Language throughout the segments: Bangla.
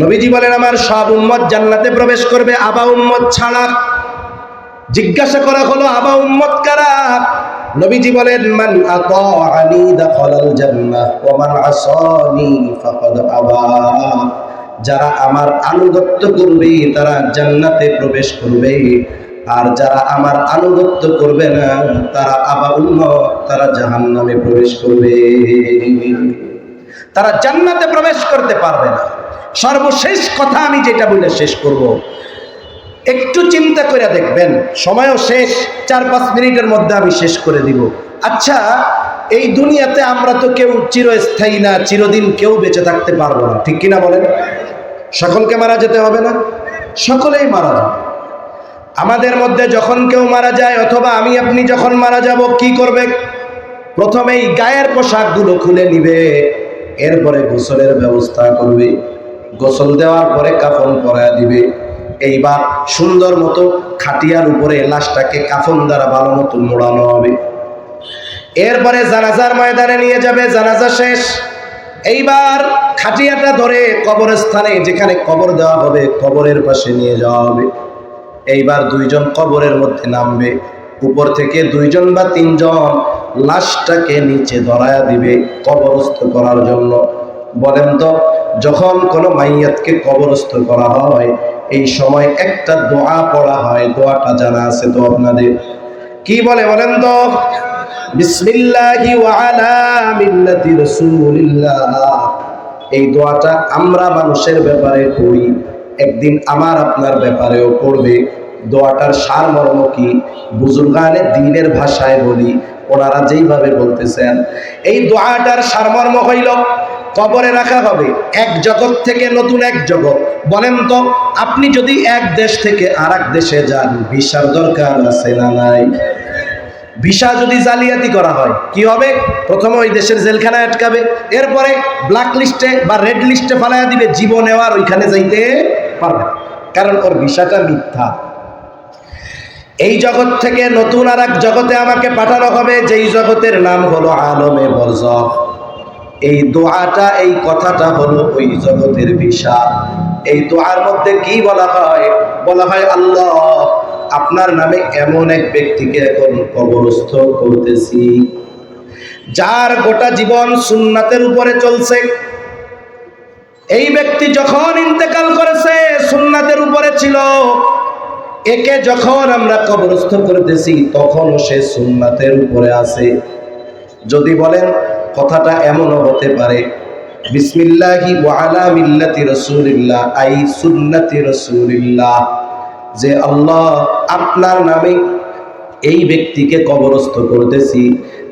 নবীজি বলেন, আমার সব উম্মত জান্নাতে প্রবেশ করবে, আবা উম্মত ছাড়া জিজ্ঞাসা করা হলো, আবা উম্মত কারা? নবীজি বলেন, মান আতাআনি দাখালাল জান্নাহ ওয়া মান আসানি ফাকাদ আবা। যারা আমার আনুগত্য করবে, তারা জান্নাতে প্রবেশ করবে। আর যারা আমার আনুগত্য করবে না, তারা আবা উম্মত, তারা জাহান্নামে প্রবেশ করবে। তারা জান্নাতে প্রবেশ করতে পারবে না। সর্বশেষ কথা আমি যেটা বলে শেষ করব। একটু চিন্তা করে দেখবেন, সময়ও শেষ, চার পাঁচ মিনিটের মধ্যে আমি শেষ করে দিব। আচ্ছা এই দুনিয়াতে আমরা তো কেউ চিরস্থায়ী না, চিরদিন কেউ বেঁচে থাকতে পারব না, ঠিক কিনা বলেন? সকলকে মারা যেতে হবে না? সকলেই মারা যাবে। আমাদের মধ্যে যখন কেউ মারা যায়, অথবা আমি, আপনি যখন মারা যাব, কি করবে? প্রথমেই গায়ের পোশাকগুলো খুলে নিবে, এরপরে গোসলের ব্যবস্থা করবে। গোসল দেওয়ার পরে কাফন পরায় দিবে। এইবার সুন্দর মতো খাটিয়ার উপরে লাশটাকে কাফন দ্বারা ভালো মতো মোড়ানো হবে। এরপরে জানাজার ময়দানে নিয়ে যাবে, জানাজা শেষ। এইবার খাটিয়াটা ধরে কবরস্থানে, যেখানে কবর দেওয়া হবে, কবরের পাশে নিয়ে যাওয়া হবে। এইবার দুইজন কবরের মধ্যে নামবে। উপর থেকে দুইজন বা তিনজন লাশটাকে নিচে ধরায়া দিবে কবরস্থ করার জন্য। বলেন তো, যখন কোনো মাইয়াতকে কবরস্থ করা হয়, এই সময় একটা দোয়া পড়া হয়, দোয়াটা জানা আছে তো আপনাদের। কি বলে বলেন তো? এই দোয়াটা আমরা মানুষের ব্যাপারে পড়ি, একদিন আমার আপনার ব্যাপারেও পড়বে। দোয়াটার সারমর্ম কি? বুজুর্গানে দিনের ভাষায় বলি, ওনারা যেইভাবে বলতেছেন, এই দোয়াটার সারমর্ম হইল কবরে রাখা হবে। এক জগৎ থেকে নতুন এক জগৎ। বলেন তো, আপনি যদি এক দেশ থেকে আর দেশে যান, ভিসার দরকার আছে না নাই? ভিসা যদি জালিয়াতি করা হয়, কি হবে? প্রথমে ওই দেশের জেলখানায় আটকাবে। এরপরে ব্ল্যাক লিস্টে বা রেড লিস্টে ফালাইয়া দিবে জীবনেও আর ওইখানে যাইতে পারবে। কারণ ওর ভিসাটা মিথ্যা। এই জগৎ থেকে নতুন আর এক জগতে আমাকে পাঠানো হবে, যেই জগতের নাম হলো আলমে বরজখ এই দোয়াটা, এই কথাটা হলো ওই জগতের ভিসা এই দোয়ার মধ্যে কি বলা হয়? বলা হয়, আল্লাহ, আপনার নামে এমন এক ব্যক্তিকে এখন কবরস্থ করতেছি, যার গোটা জীবন সুন্নাতের উপরে চলছে। এই ব্যক্তি যখন ইন্তেকাল করেছে, সুন্নাতের উপরে ছিল। একে যখন আমরা কবরস্থ করতেছি, তখনও সে সুন্নাতের উপরে আছে। যদি বলেন কথাটা এমনও হতে পারে, বিসমিল্লাহি ওয়ালা মিল্লাতি রসুলিল্লাহ, আই সুন্নতি রসুলিল্লাহ যে আল্লাহ আপনার নামে এই ব্যক্তিকে কবরস্থ করতেছি,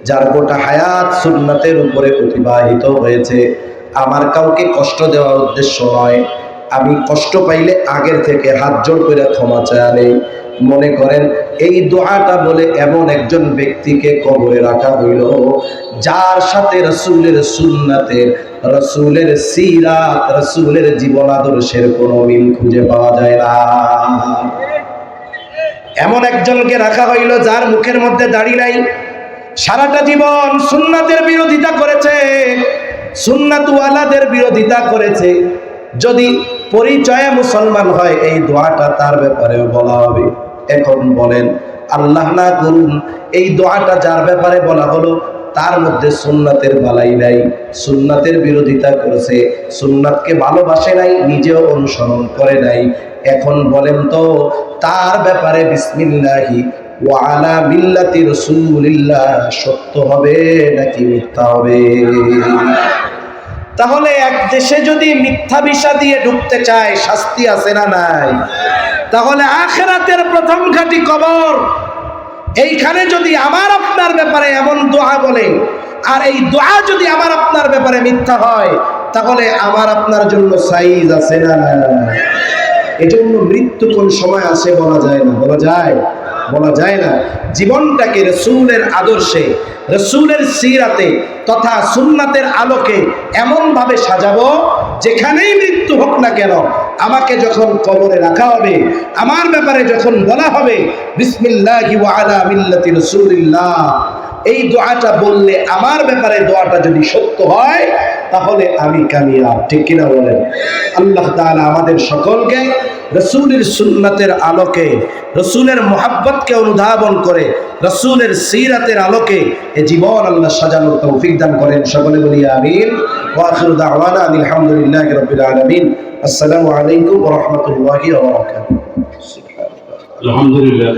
যার গোটা হায়াত সুন্নাতের উপরে অতিবাহিত হয়েছে। আমার কাউকে কষ্ট দেওয়ার উদ্দেশ্য নয়। আমি কষ্ট পাইলে আগের থেকে হাত জোড় করে ক্ষমা চায়া মনে করেন এই দোয়াটা বলে এমন একজন ব্যক্তিকে কবরে রাখা হইল, যার সাথে রসুলের সুন্নাতের, রসুলের সিরাত, রসুলের জীবন আদর্শের কোনো মিল খুঁজে পাওয়া যায় না। এমন একজনকে রাখা হইল যার মুখের মধ্যে দাড়ি নাই, সারাটা জীবন সুন্নাতের বিরোধিতা করেছে, সুন্নাতওয়ালাদের বিরোধিতা করেছে। যদি পরিচয়ে মুসলমান হয়, এই দোয়াটা তার ব্যাপারেও বলা হবে। এখন বলেন, আল্লাহ না করুন। এই দোয়াটা যার ব্যাপারে বলা হলো, তার মধ্যে সুন্নাতের বালাই নাই, সুন্নাতের বিরোধিতা করেছে, সুন্নাতকে ভালোবাসে নাই, নিজেও অনুসরণ করে নাই। এখন বলেন তো, তার ব্যাপারে বিসমিল্লাহি ওয়ালা মিল্লাতি রসুলিল্লাহ সত্য হবে নাকি মিথ্যা হবে? তাহলে এক দেশে যদি মিথ্যা ভিসা দিয়ে ঢুকতে চায়, শাস্তি আছে না নাই? তাহলে আখেরাতের প্রথম ঘাটি কবর। এইখানে যদি আমার আপনার ব্যাপারে এমন দোয়া বলে, আর এই দোয়া যদি আমার আপনার ব্যাপারে মিথ্যা হয়, তাহলে আমার আপনার জন্য সাইজ আছে না এজন্য মৃত্যু কোন সময় আসে বলা যায় না, বলা যায়? বলা যায় না। জীবনটাকে রসুলের আদর্শে, রসুলের সিরাতে তথা সুন্নাতের আলোকে এমনভাবে সাজাবো, যেখানেই মৃত্যু হোক না কেন, আমাকে যখন কবরে রাখা হবে, আমার ব্যাপারে যখন বলা হবে, বিসমিল্লাহি এই দোয়াটা বললে, আমার ব্যাপারে দোয়াটা যদি সত্য হয়, তাহলে আমি কামিয়াব। ঠিক কিনা বলেন? আল্লাহ তাআলা আমাদের সকলকে রসুলের সুন্নাতের আলোকে, রসুলের মোহাব্বতকে অনুধাবন করে, রসুলের সিরাতের আলোকে এ জীবন আল্লাহ সাজানোর তৌফিক দান করেন। সকলে বলি আমিন। ওয়াখির দাওয়ানা আলহামদুলিল্লাহি রাব্বিল আলামিন। আসসালামু আলাইকুম রাহমাতুল্লাহি আলহামদুলিল্লাহ।